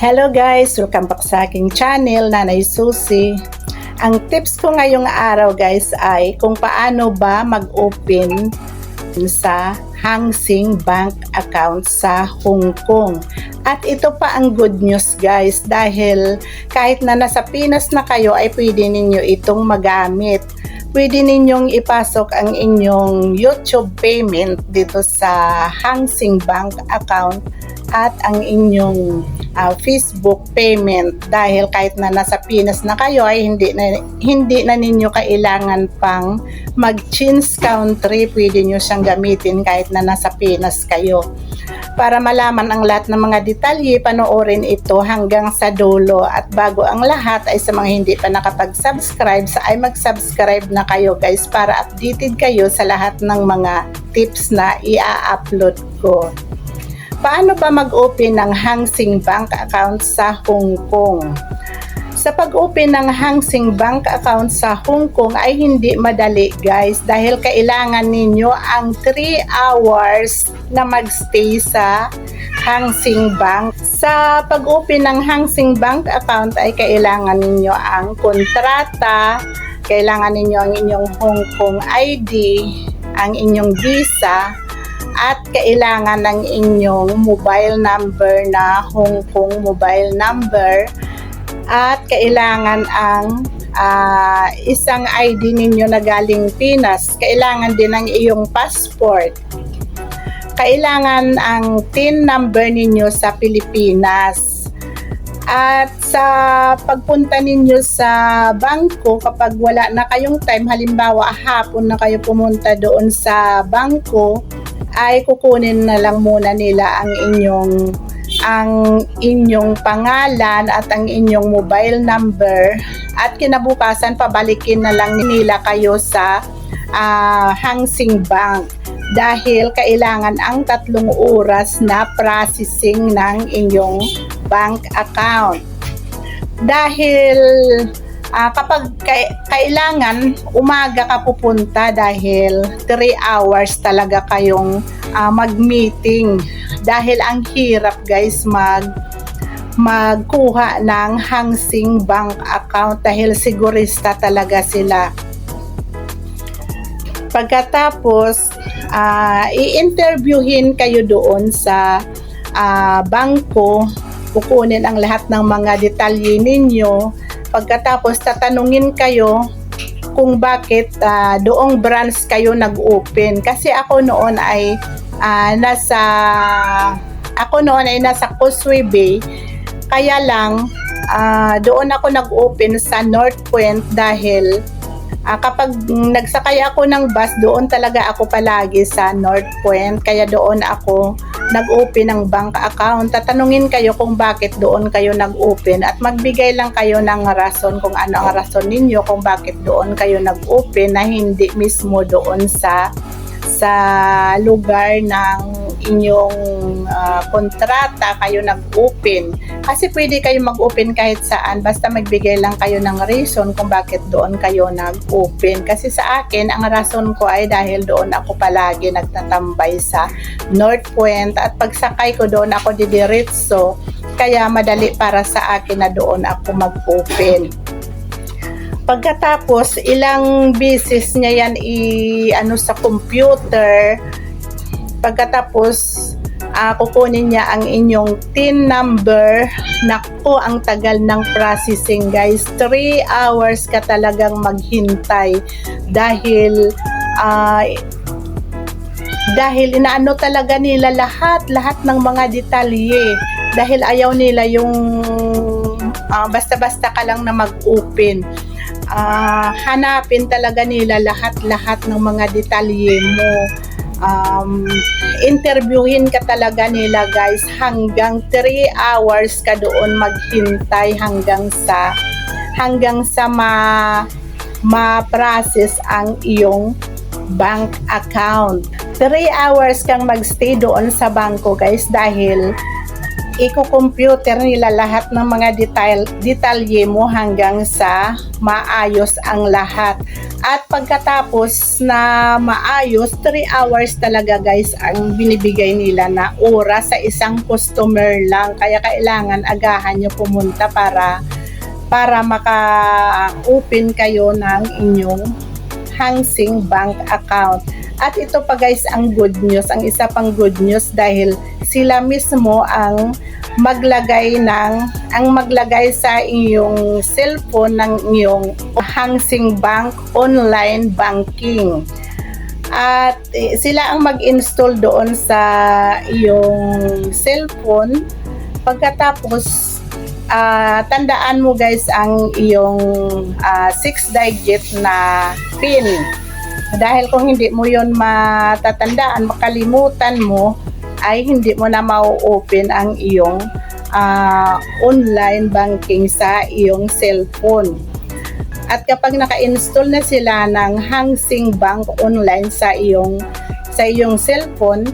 Hello guys! Welcome back sa aking channel, Nanay Susi. Ang tips ko ngayong araw guys ay kung paano ba mag-open sa Hang Seng Bank account sa Hong Kong. At ito pa ang good news guys dahil kahit na nasa Pinas na kayo ay pwede ninyo itong magamit. Pwede ninyong ipasok ang inyong YouTube payment dito sa Hang Seng Bank account at ang inyong uh, Facebook payment. Dahil kahit na nasa Pinas na kayo ay hindi na, hindi na ninyo kailangan pang mag-change country. Pwede nyo siyang gamitin kahit na nasa Pinas kayo. Para malaman ang lahat ng mga detalye panoorin ito hanggang sa dulo. At bago ang lahat ay sa mga hindi pa nakapag-subscribe sa ay mag-subscribe na kayo guys para updated kayo sa lahat ng mga tips na ia-upload ko Paano ba mag-open ng Hang Seng Bank account sa Hong Kong? Sa pag-open ng Hang Seng Bank account sa Hong Kong ay hindi madali guys dahil kailangan ninyo ang 3 hours na magstay sa Hang Seng Bank. Sa pag-open ng Hang Seng Bank account ay kailangan ninyo ang kontrata, kailangan ninyo ang inyong Hong Kong ID, ang inyong visa, at kailangan ng inyong mobile number na Hong Kong mobile number at kailangan ang uh, isang ID ninyo na galing Pinas. Kailangan din ang iyong passport. Kailangan ang TIN number ninyo sa Pilipinas. At sa pagpunta ninyo sa bangko, kapag wala na kayong time, halimbawa hapon na kayo pumunta doon sa bangko, ay kukunin na lang muna nila ang inyong ang inyong pangalan at ang inyong mobile number at kinabukasan pabalikin na lang nila kayo sa uh, Hang Seng Bank dahil kailangan ang tatlong oras na processing ng inyong bank account. Dahil uh, kapag ka- kailangan umaga ka pupunta dahil 3 hours talaga kayong uh, mag-meeting. Dahil ang hirap guys mag magkuha ng Hang Seng Bank account dahil sigurista talaga sila. Pagkatapos, uh, i-interviewin kayo doon sa uh, bangko, kukunin ang lahat ng mga detalye ninyo, Pagkatapos tatanungin kayo kung bakit uh, doong branch kayo nag-open. Kasi ako noon ay uh, nasa ako noon ay nasa Causeway Bay. Kaya lang uh, doon ako nag-open sa North Point dahil uh, kapag nagsakay ako ng bus, doon talaga ako palagi sa North Point. Kaya doon ako nag-open ng bank account. Tatanungin kayo kung bakit doon kayo nag-open at magbigay lang kayo ng rason kung ano ang rason ninyo kung bakit doon kayo nag-open na hindi mismo doon sa sa lugar ng inyong uh, kontrata kayo nag-open. Kasi pwede kayo mag-open kahit saan basta magbigay lang kayo ng reason kung bakit doon kayo nag-open. Kasi sa akin, ang rason ko ay dahil doon ako palagi nagtatambay sa North Point at pagsakay ko doon ako didiretso kaya madali para sa akin na doon ako mag-open. Pagkatapos, ilang beses niya yan i ano sa computer. Pagkatapos, uh, kukunin niya ang inyong TIN number. Nako, ang tagal ng processing guys. 3 hours ka talagang maghintay dahil uh, dahil inaano talaga nila lahat lahat ng mga detalye dahil ayaw nila yung uh, basta-basta ka lang na mag-open uh, hanapin talaga nila lahat-lahat ng mga detalye mo. Um, interviewin ka talaga nila guys hanggang 3 hours ka doon maghintay hanggang sa hanggang sa ma ma-process ang iyong bank account. 3 hours kang magstay doon sa bangko guys dahil iko-computer nila lahat ng mga detail, detalye mo hanggang sa maayos ang lahat. At pagkatapos na maayos, 3 hours talaga guys ang binibigay nila na oras sa isang customer lang. Kaya kailangan agahan nyo pumunta para para maka-open kayo ng inyong Hangsing Bank account. At ito pa guys ang good news, ang isa pang good news dahil sila mismo ang maglagay ng ang maglagay sa iyong cellphone ng iyong Hangsing Bank online banking. At eh, sila ang mag-install doon sa iyong cellphone. Pagkatapos ah, tandaan mo guys ang iyong 6-digit na PIN. Dahil kung hindi mo yon matatandaan, makalimutan mo, ay hindi mo na mau-open ang iyong ah, online banking sa iyong cellphone. At kapag naka-install na sila ng Hangsing Bank online sa iyong sa iyong cellphone,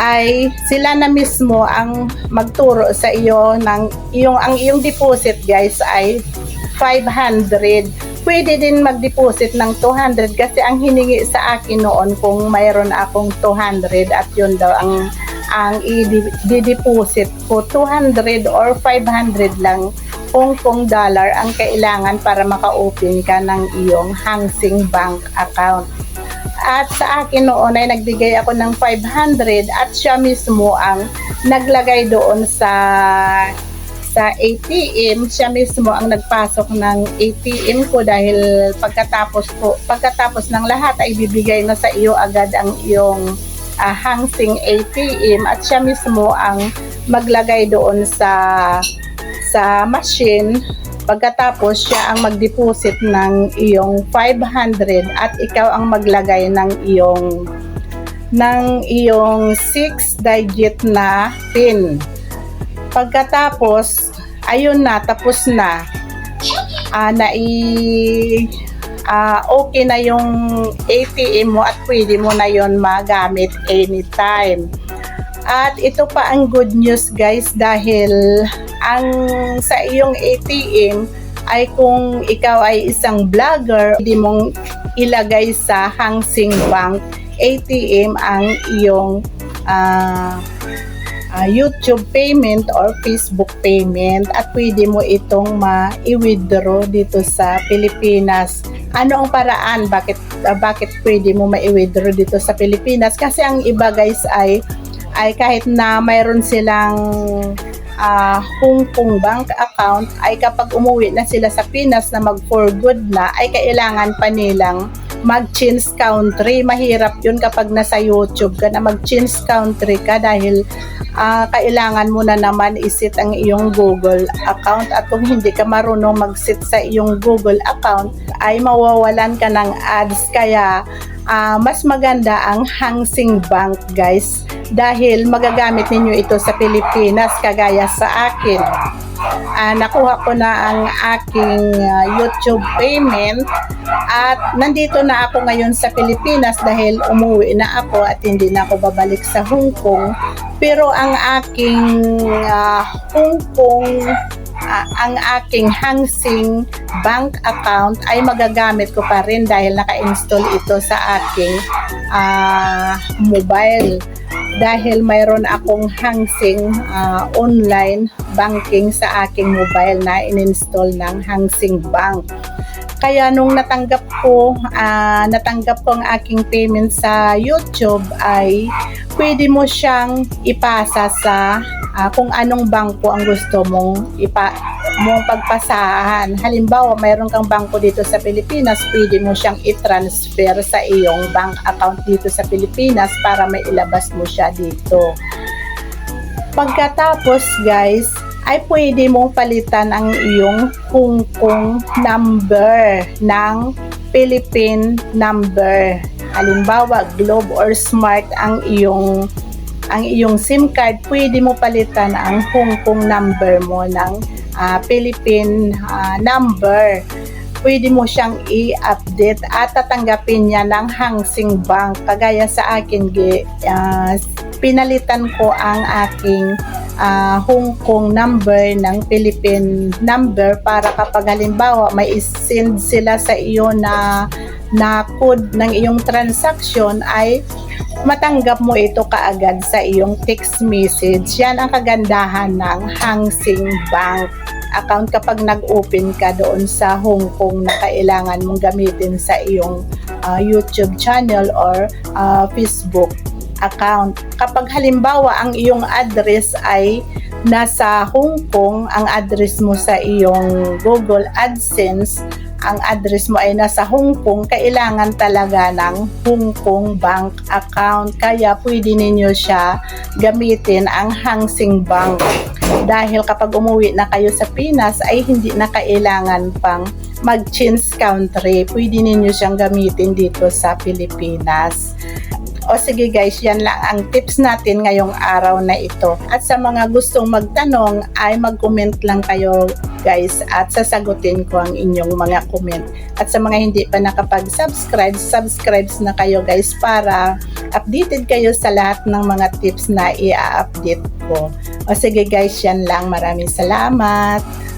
ay sila na mismo ang magturo sa iyo ng iyong ang iyong deposit guys ay 500 pwede din mag-deposit ng 200 kasi ang hiningi sa akin noon kung mayroon akong 200 at yun daw ang ang i-deposit ko 200 or 500 lang Hong Kong dollar ang kailangan para maka-open ka ng iyong Hangsing Bank account. At sa akin noon ay nagbigay ako ng 500 at siya mismo ang naglagay doon sa sa ATM, siya mismo ang nagpasok ng ATM ko dahil pagkatapos ko pagkatapos ng lahat ay bibigay na sa iyo agad ang iyong ah, Hangsing ATM at siya mismo ang maglagay doon sa sa machine. Pagkatapos siya ang mag-deposit ng iyong 500 at ikaw ang maglagay ng iyong ng iyong 6 digit na PIN. Pagkatapos, ayun na, tapos na. Ah, na i ah, okay na yung ATM mo at pwede mo na yon magamit anytime. At ito pa ang good news guys dahil ang sa iyong ATM ay kung ikaw ay isang vlogger, hindi mong ilagay sa Hangsing Bank ATM ang iyong ah, ah, YouTube payment or Facebook payment at pwede mo itong ma-withdraw dito sa Pilipinas. Ano ang paraan bakit ah, bakit pwede mo ma-withdraw dito sa Pilipinas? Kasi ang iba guys ay ay kahit na mayroon silang ah, Hong Kong bank account ay kapag umuwi na sila sa Pinas na mag for good na ay kailangan pa nilang mag-change country. Mahirap yun kapag nasa YouTube ka na mag-change country ka dahil ah, kailangan mo na naman isit ang iyong Google account. At kung hindi ka marunong mag-sit sa iyong Google account ay mawawalan ka ng ads. Kaya ah, mas maganda ang Hangsing Bank guys. Dahil magagamit ninyo ito sa Pilipinas kagaya sa akin ah, nakuha ko na ang aking ah, YouTube payment. At nandito na ako ngayon sa Pilipinas dahil umuwi na ako at hindi na ako babalik sa Hong Kong. Pero ang aking ah, Hong Kong ah, ang aking Hangsing bank account ay magagamit ko pa rin dahil naka-install ito sa aking ah, mobile dahil mayroon akong Hangsing ah, online banking sa aking mobile na in-install ng Hangsing Bank. Kaya nung natanggap ko, ah, natanggap ko ang aking payment sa YouTube ay pwede mo siyang ipasa sa ah, kung anong bangko ang gusto mong ipa mong pagpasahan. Halimbawa, mayroon kang bangko dito sa Pilipinas, pwede mo siyang i-transfer sa iyong bank account dito sa Pilipinas para may ilabas mo siya dito. Pagkatapos, guys, ay pwede mong palitan ang iyong Hong Kong number ng Philippine number. Halimbawa, Globe or Smart ang iyong ang iyong SIM card, pwede mo palitan ang Hong Kong number mo ng ah, Philippine ah, number. Pwede mo siyang i-update at tatanggapin niya ng Hangsing Bank. Kagaya sa akin, ah, pinalitan ko ang aking ah, Hong Kong number ng Philippine number para kapag halimbawa may send sila sa iyo na na code ng iyong transaction ay matanggap mo ito kaagad sa iyong text message. Yan ang kagandahan ng Hang Seng Bank account kapag nag-open ka doon sa Hong Kong na kailangan mong gamitin sa iyong ah, YouTube channel or ah, Facebook account. Kapag halimbawa ang iyong address ay nasa Hong Kong, ang address mo sa iyong Google AdSense, ang address mo ay nasa Hong Kong, kailangan talaga ng Hong Kong bank account. Kaya pwede ninyo siya gamitin ang Hang Seng Bank. Dahil kapag umuwi na kayo sa Pinas ay hindi na kailangan pang mag-change country. Pwede ninyo siyang gamitin dito sa Pilipinas. O sige guys, yan lang ang tips natin ngayong araw na ito. At sa mga gustong magtanong ay mag-comment lang kayo guys at sasagutin ko ang inyong mga comment. At sa mga hindi pa nakapag-subscribe, subscribe na kayo guys para updated kayo sa lahat ng mga tips na i-update ko. O sige guys, yan lang. Maraming salamat.